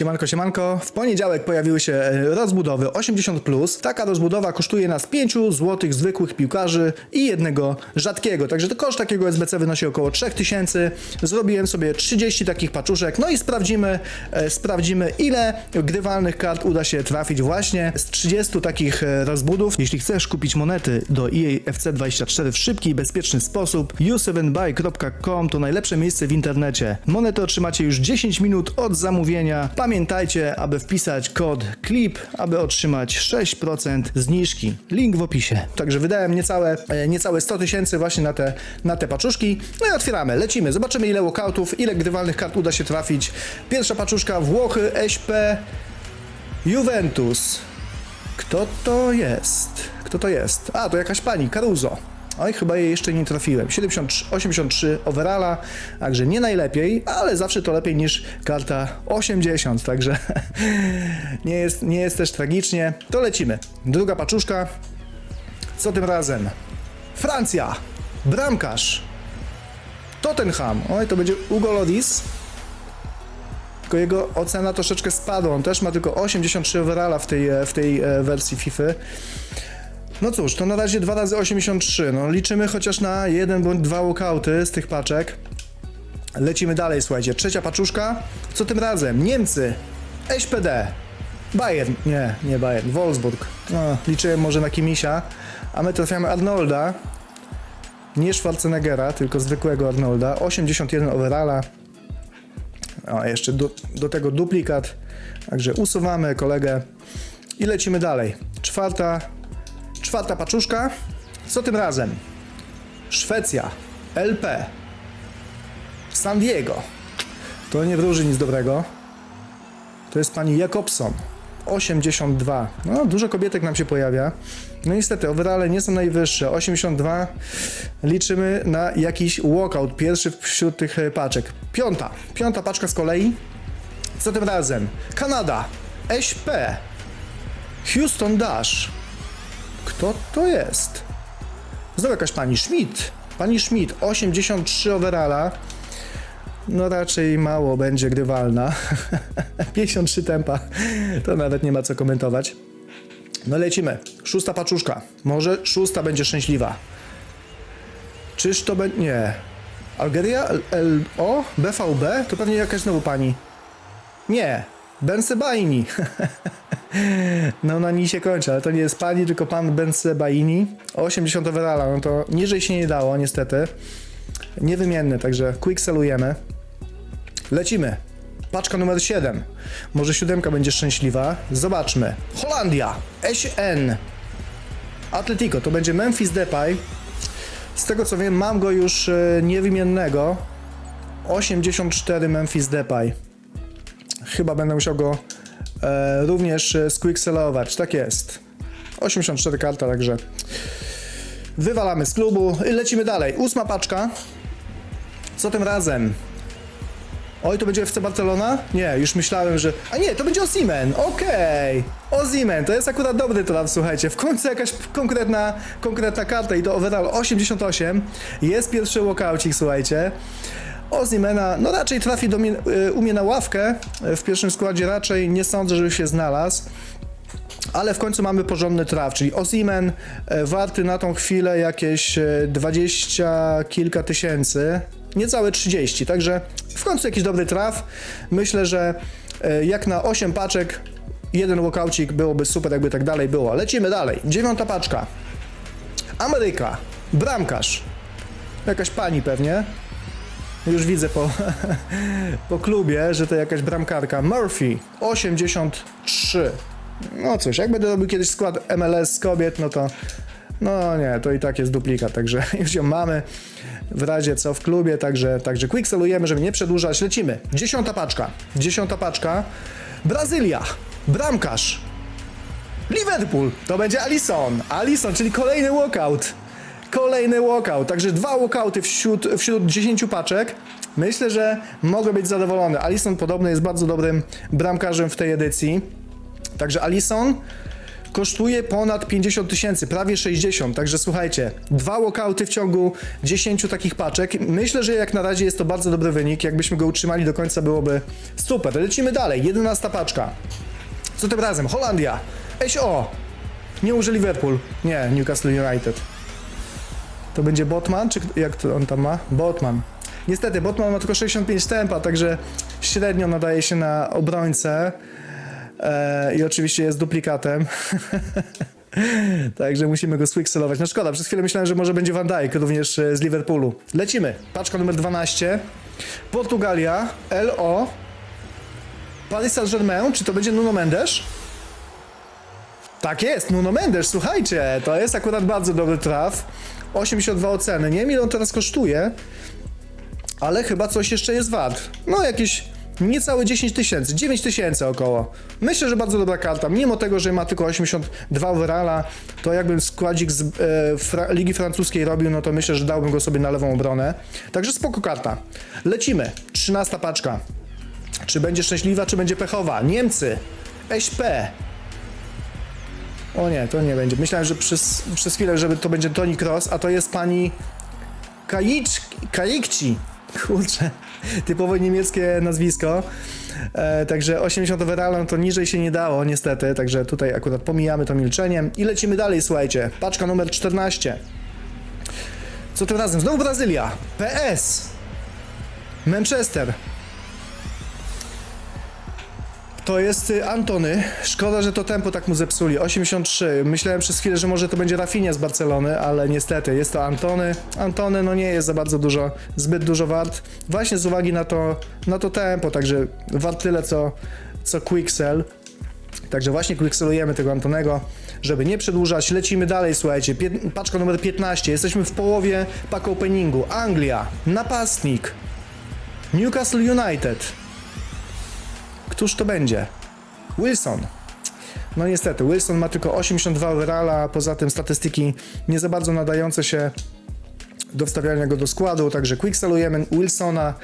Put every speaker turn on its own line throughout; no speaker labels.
Siemanko, siemanko. W poniedziałek pojawiły się e, rozbudowy 80+. Taka rozbudowa kosztuje nas 5 zł zwykłych piłkarzy i jednego rzadkiego. Także to koszt takiego SBC wynosi około 3000. Zrobiłem sobie 30 takich paczuszek. No i sprawdzimy, e, sprawdzimy ile grywalnych kart uda się trafić właśnie z 30 takich e, rozbudów. Jeśli chcesz kupić monety do E EA FC24 w szybki i bezpieczny sposób, u7buy.com to najlepsze miejsce w internecie. Monety otrzymacie już 10 minut od zamówienia. Pamiętajcie, aby wpisać kod CLIP, aby otrzymać 6% zniżki. Link w opisie. Także wydałem niecałe, e, niecałe 100 tysięcy właśnie na te, na te paczuszki. No i otwieramy, lecimy. Zobaczymy ile walkoutów, ile grywalnych kart uda się trafić. Pierwsza paczuszka Włochy, SP, Juventus. Kto to jest? Kto to jest? A, to jakaś pani, Caruso. Oj, chyba jej jeszcze nie trafiłem. 73, 83 overalla, także nie najlepiej, ale zawsze to lepiej niż karta 80, także nie jest, nie jest też tragicznie. To lecimy. Druga paczuszka. Co tym razem? Francja. Bramkarz. Tottenham. Oj, to będzie Ugo Loris. Tylko jego ocena troszeczkę spadła. On też ma tylko 83 overalla w tej, e, w tej e, wersji FIFA. No cóż, to na razie 2 razy 83. No liczymy chociaż na jeden bądź dwa walkouty z tych paczek. Lecimy dalej, słuchajcie. Trzecia paczuszka. Co tym razem? Niemcy. SPD. Bayern. Nie, nie Bayern. Wolfsburg. No, liczyłem może na Kimisia. A my trafiamy Arnolda. Nie Schwarzeneggera, tylko zwykłego Arnolda. 81 overalla. O, jeszcze do, do tego duplikat. Także usuwamy kolegę i lecimy dalej. Czwarta, czwarta paczuszka. Co tym razem? Szwecja, LP, San Diego. To nie wróży nic dobrego. To jest pani Jakobson. 82. No, dużo kobietek nam się pojawia. No niestety, overale nie są najwyższe. 82. Liczymy na jakiś walkout. Pierwszy wśród tych e, paczek. Piąta. Piąta paczka z kolei. Co tym razem? Kanada. SP. Houston Dash. Kto to jest? Znowu jakaś pani Schmidt. Pani Schmidt. 83 overalla. No raczej mało będzie grywalna. 53 tempa. To nawet nie ma co komentować. No lecimy. Szósta paczuszka. Może szósta będzie szczęśliwa. Czyż to będzie... Nie. Algeria? L- L- o? BVB? To pewnie jakaś znowu pani. Nie. Bensebaini. No na niej się kończy, ale to nie jest pani, tylko pan Bensebaini. 80 overalla, no to niżej się nie dało niestety. Niewymienny, także quick selujemy. Lecimy. Paczka numer 7. Może siódemka będzie szczęśliwa. Zobaczmy. Holandia. SN. Atletico. To będzie Memphis Depay. Z tego co wiem, mam go już e, niewymiennego. 84 Memphis Depay. Chyba będę musiał go e, również e, squickselować. Tak jest. 84 karta, także wywalamy z klubu i lecimy dalej. Ósma paczka. Co tym razem? Oj, to będzie FC Barcelona? Nie, już myślałem, że... A nie, to będzie Ozimen, okej. Ozimen, to jest akurat dobry traf, słuchajcie. W końcu jakaś konkretna, konkretna karta i to overall 88. Jest pierwszy walkoucik, słuchajcie. Ozimena, no raczej trafi do mnie, y, u mnie na ławkę. Y, W pierwszym składzie raczej nie sądzę, żeby się znalazł. Ale w końcu mamy porządny traf, czyli Ozimen e, warty na tą chwilę jakieś 20 kilka tysięcy, niecałe 30, także w końcu jakiś dobry traf. Myślę, że jak na 8 paczek jeden walkoucik byłoby super, jakby tak dalej było. Lecimy dalej. Dziewiąta paczka. Ameryka. Bramkarz. Jakaś pani pewnie. Już widzę po, po klubie, że to jakaś bramkarka. Murphy. 83. No cóż, jak będę robił kiedyś skład MLS z kobiet, no to no nie, to i tak jest duplikat, także już ją mamy w razie co w klubie, także, także quick selujemy, żeby nie przedłużać, lecimy. Dziesiąta paczka, dziesiąta paczka, Brazylia, bramkarz, Liverpool, to będzie Alisson, Alisson, czyli kolejny walkout, kolejny walkout, także dwa walkouty wśród, wśród 10 paczek. Myślę, że mogę być zadowolony. Alisson podobno jest bardzo dobrym bramkarzem w tej edycji. Także Alison, kosztuje ponad 50 tysięcy, prawie 60, także słuchajcie, dwa walkouty w ciągu 10 takich paczek. Myślę, że jak na razie jest to bardzo dobry wynik, jakbyśmy go utrzymali do końca byłoby super. Lecimy dalej, 11 paczka. Co tym razem? Holandia, SO, nie użyli Liverpool, nie, Newcastle United. To będzie Botman, czy jak to on tam ma? Botman. Niestety, Botman ma tylko 65 tempa, także średnio nadaje się na obrońcę. E, I oczywiście jest duplikatem. Także musimy go squixelować. No szkoda, przez chwilę myślałem, że może będzie Van Dijk również e, z Liverpoolu. Lecimy. Paczka numer 12. Portugalia, LO. Paris Saint-Germain, czy to będzie Nuno Mendes? Tak jest, Nuno Mendes, słuchajcie, to jest akurat bardzo dobry traf. 82 oceny. Nie wiem ile on teraz kosztuje, ale chyba coś jeszcze jest wart. No jakieś niecałe 10 tysięcy, 9 tysięcy około. Myślę, że bardzo dobra karta. Mimo tego, że ma tylko 82 overalla, to jakbym składzik z e, fra Ligi Francuskiej robił, no to myślę, że dałbym go sobie na lewą obronę. Także spoko karta. Lecimy. 13 paczka. Czy będzie szczęśliwa, czy będzie pechowa? Niemcy. SP. O nie, to nie będzie. Myślałem, że przez, przez chwilę, żeby to będzie Toni Cross, a to jest pani Kajicz, Kajikci. Kurczę, typowo niemieckie nazwisko. E, także 80 overalla no to niżej się nie dało, niestety. Także tutaj akurat pomijamy to milczeniem. I lecimy dalej, słuchajcie. Paczka numer 14. Co tym razem? Znowu Brazylia. PS. Manchester. To jest y, Antony. Szkoda, że to tempo tak mu zepsuli. 83. Myślałem przez chwilę, że może to będzie Rafinha z Barcelony, ale niestety jest to Antony. Antony no nie jest za bardzo dużo, zbyt dużo wart. Właśnie z uwagi na to, na to tempo, także wart tyle co, co Quicksell. Także właśnie quickselujemy tego Antonego, żeby nie przedłużać. Lecimy dalej, słuchajcie. Paczka numer 15. Jesteśmy w połowie pack openingu. Anglia. Napastnik. Newcastle United. Któż to będzie? Wilson. No niestety, Wilson ma tylko 82 overalla, poza tym statystyki nie za bardzo nadające się do wstawiania go do składu, także quickselujemy Wilsona.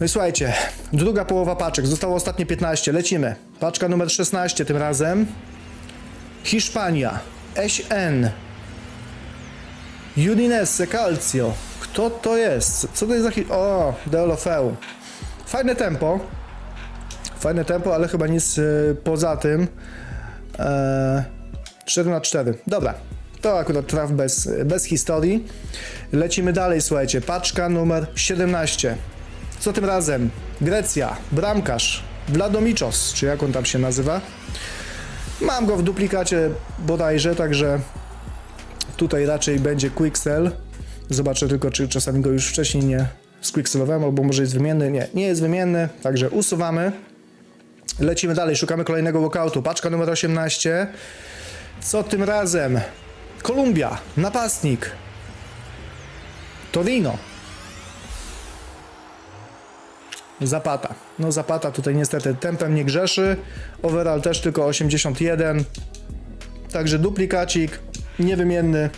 No i słuchajcie, druga połowa paczek, zostało ostatnie 15, lecimy. Paczka numer 16 tym razem. Hiszpania, SN, Udinese Calcio. Kto to jest? Co to jest za. O, Deulofeu. Fajne tempo. Fajne tempo, ale chyba nic y, poza tym. E, 4 na 4. Dobra. To akurat traf bez, bez historii. Lecimy dalej, słuchajcie. Paczka numer 17. Co tym razem? Grecja, bramkarz, Vladomichos, czy jak on tam się nazywa. Mam go w duplikacie bodajże, także tutaj raczej będzie quicksell. Zobaczę tylko, czy czasami go już wcześniej nie squickselowałem, albo może jest wymienny. Nie, nie jest wymienny, także usuwamy. Lecimy dalej, szukamy kolejnego walkoutu. Paczka numer 18. Co tym razem? Kolumbia, napastnik. Torino. Zapata. No Zapata tutaj niestety tempem nie grzeszy. Overall też tylko 81. Także duplikacik, niewymienny.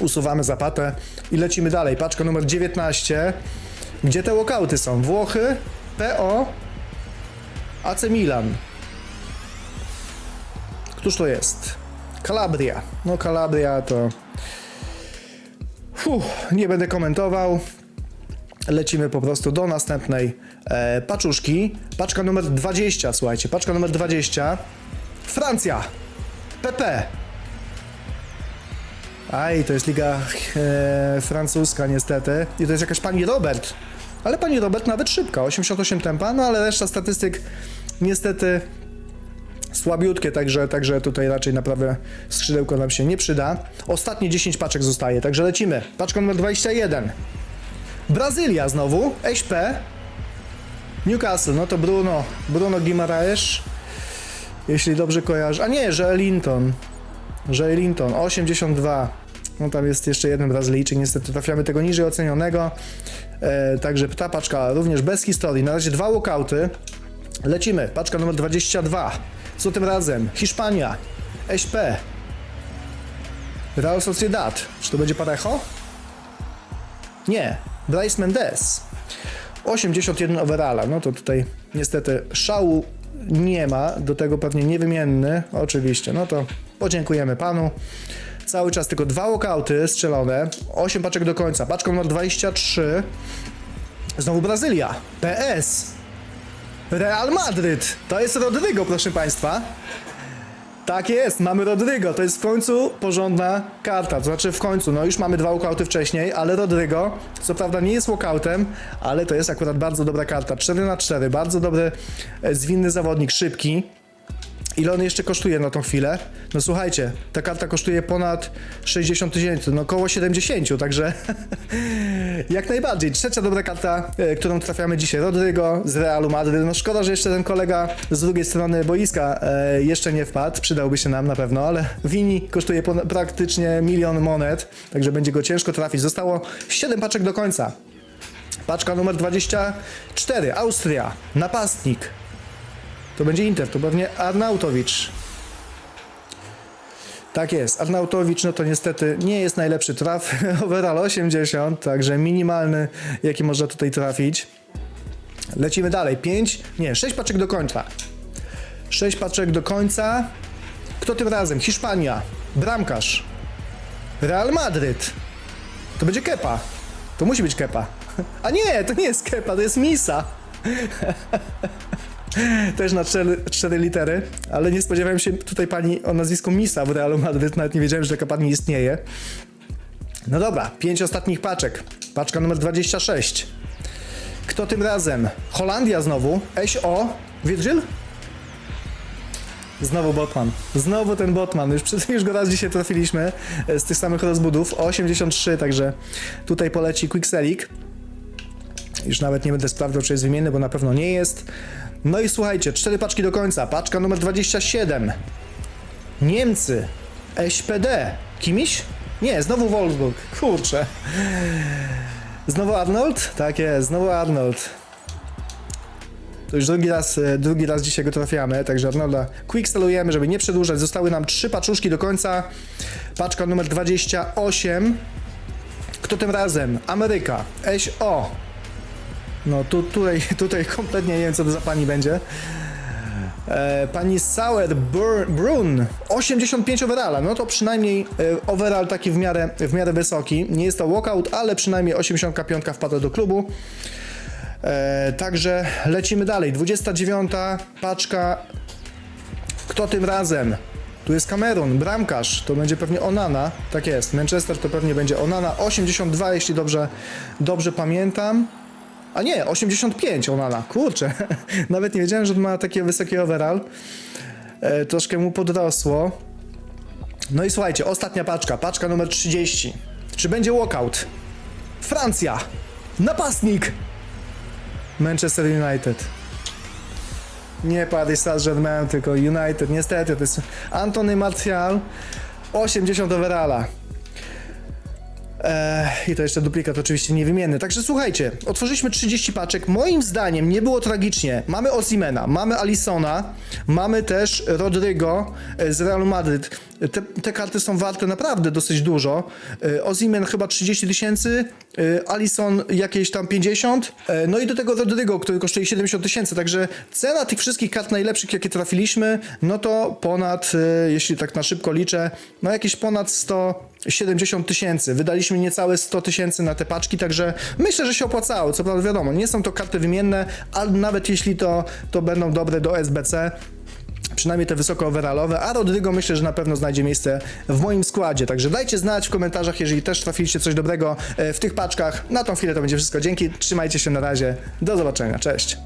Usuwamy Zapatę i lecimy dalej. Paczka numer 19. Gdzie te walkouty są? Włochy, PO, AC Milan. Któż to jest? Calabria. No Calabria to... Fuh, nie będę komentował. Lecimy po prostu do następnej e, paczuszki. Paczka numer 20, słuchajcie, paczka numer 20. Francja. PP. Aj, to jest liga e, francuska niestety. I to jest jakaś pani Robert. Ale pani Robert nawet szybka, 88 tempa, no ale reszta statystyk niestety słabiutkie, także, także tutaj raczej naprawdę skrzydełko nam się nie przyda. Ostatnie 10 paczek zostaje, także lecimy. Paczka numer 21. Brazylia znowu, SP. Newcastle, no to Bruno, Bruno Guimaraes, jeśli dobrze kojarzę. A nie, że Linton. Że Linton, 82. No tam jest jeszcze jeden Brazylijczyk, niestety trafiamy tego niżej ocenionego. E, także ta paczka również bez historii. Na razie dwa walkouty. Lecimy, paczka numer 22. Co tym razem? Hiszpania, SP, Real Sociedad. Czy to będzie Parejo? Nie, Bryce Mendes. 81 overalla. No to tutaj niestety szału nie ma, do tego pewnie niewymienny, oczywiście, no to podziękujemy panu. Cały czas tylko dwa walkouty strzelone, 8 paczek do końca, paczka numer 23, znowu Brazylia, PS, Real Madryt, to jest Rodrygo, proszę państwa. Tak jest, mamy Rodrygo, to jest w końcu porządna karta, to znaczy w końcu, no już mamy dwa walkouty wcześniej, ale Rodrygo, co prawda nie jest walkoutem, ale to jest akurat bardzo dobra karta, 4 na 4 bardzo dobry, e, zwinny zawodnik, szybki. Ile on jeszcze kosztuje na tą chwilę? No słuchajcie, ta karta kosztuje ponad 60 tysięcy, no około 70, także jak najbardziej. Trzecia dobra karta, e, którą trafiamy dzisiaj, Rodrygo z Realu Madryt. No szkoda, że jeszcze ten kolega z drugiej strony boiska e, jeszcze nie wpadł, przydałby się nam na pewno, ale Wini kosztuje praktycznie milion monet, także będzie go ciężko trafić. Zostało 7 paczek do końca. Paczka numer 24, Austria, napastnik. To będzie Inter, to pewnie Arnautowicz. Tak jest, Arnautowicz, no to niestety nie jest najlepszy traf. Overall 80, także minimalny, jaki można tutaj trafić. Lecimy dalej. 5, nie, 6 paczek do końca. 6 paczek do końca. Kto tym razem? Hiszpania, bramkarz, Real Madryt. To będzie Kepa. To musi być Kepa. A nie, to nie jest Kepa, to jest Misa. Też na cztery, cztery litery, ale nie spodziewałem się tutaj pani o nazwisku Misa w Realu Madryt, nawet nie wiedziałem, że taka pani istnieje. No dobra, pięć ostatnich paczek. Paczka numer 26. Kto tym razem? Holandia znowu. SO. Virgil? Znowu Botman. Znowu ten Botman. Już, już go raz dzisiaj trafiliśmy e, z tych samych rozbudów. 83, także tutaj poleci Quickselik. Już nawet nie będę sprawdzał, czy jest wymienny, bo na pewno nie jest. No i słuchajcie, cztery paczki do końca. Paczka numer 27. Niemcy. SPD. Kimiś? Nie, znowu Wolfsburg. Kurczę. Znowu Arnold? Tak jest, znowu Arnold. To już drugi raz, e, drugi raz dzisiaj go trafiamy, także Arnolda quicksellujemy, żeby nie przedłużać. Zostały nam trzy paczuszki do końca. Paczka numer 28. Kto tym razem? Ameryka. SO. No tu, tutaj, tutaj kompletnie nie wiem, co to za pani będzie. E, pani Sauer Br- Brun, 85 overalla, no to przynajmniej e, overall taki w miarę, w miarę wysoki. Nie jest to walkout, ale przynajmniej 85 wpada do klubu. E, także lecimy dalej. 29 paczka. Kto tym razem? Tu jest Kamerun, bramkarz, to będzie pewnie Onana. Tak jest, Manchester to pewnie będzie Onana. 82, jeśli dobrze, dobrze pamiętam. A nie, 85 Onana, kurczę. Nawet nie wiedziałem, że ma takie wysoki overall. E, troszkę mu podrosło. No i słuchajcie, ostatnia paczka, paczka numer 30. Czy będzie walkout? Francja, napastnik! Manchester United. Nie Paris Saint-Germain, tylko United. Niestety, to jest Antony Martial, 80 overalla. I to jeszcze duplikat oczywiście niewymienny. Także słuchajcie, otworzyliśmy 30 paczek. Moim zdaniem nie było tragicznie. Mamy Osimena, mamy Alisona, mamy też Rodrygo e, z Realu Madryt. Te, te karty są warte naprawdę dosyć dużo. E, Osimhen chyba 30 tysięcy, e, Alison jakieś tam 50, e, no i do tego Rodrygo, który kosztuje 70 tysięcy. Także cena tych wszystkich kart najlepszych, jakie trafiliśmy, no to ponad, jeśli tak na szybko liczę, no jakieś ponad 170 tysięcy. Wydaliśmy niecałe 100 tysięcy na te paczki, także myślę, że się opłacało. Co prawda wiadomo, nie są to karty wymienne, ale nawet jeśli to, to będą dobre do SBC, przynajmniej te wysoko overallowe, a Rodrygo myślę, że na pewno znajdzie miejsce w moim składzie. Także dajcie znać w komentarzach, jeżeli też trafiliście coś dobrego e, w tych paczkach. Na tą chwilę to będzie wszystko. Dzięki, trzymajcie się na razie. Do zobaczenia, cześć.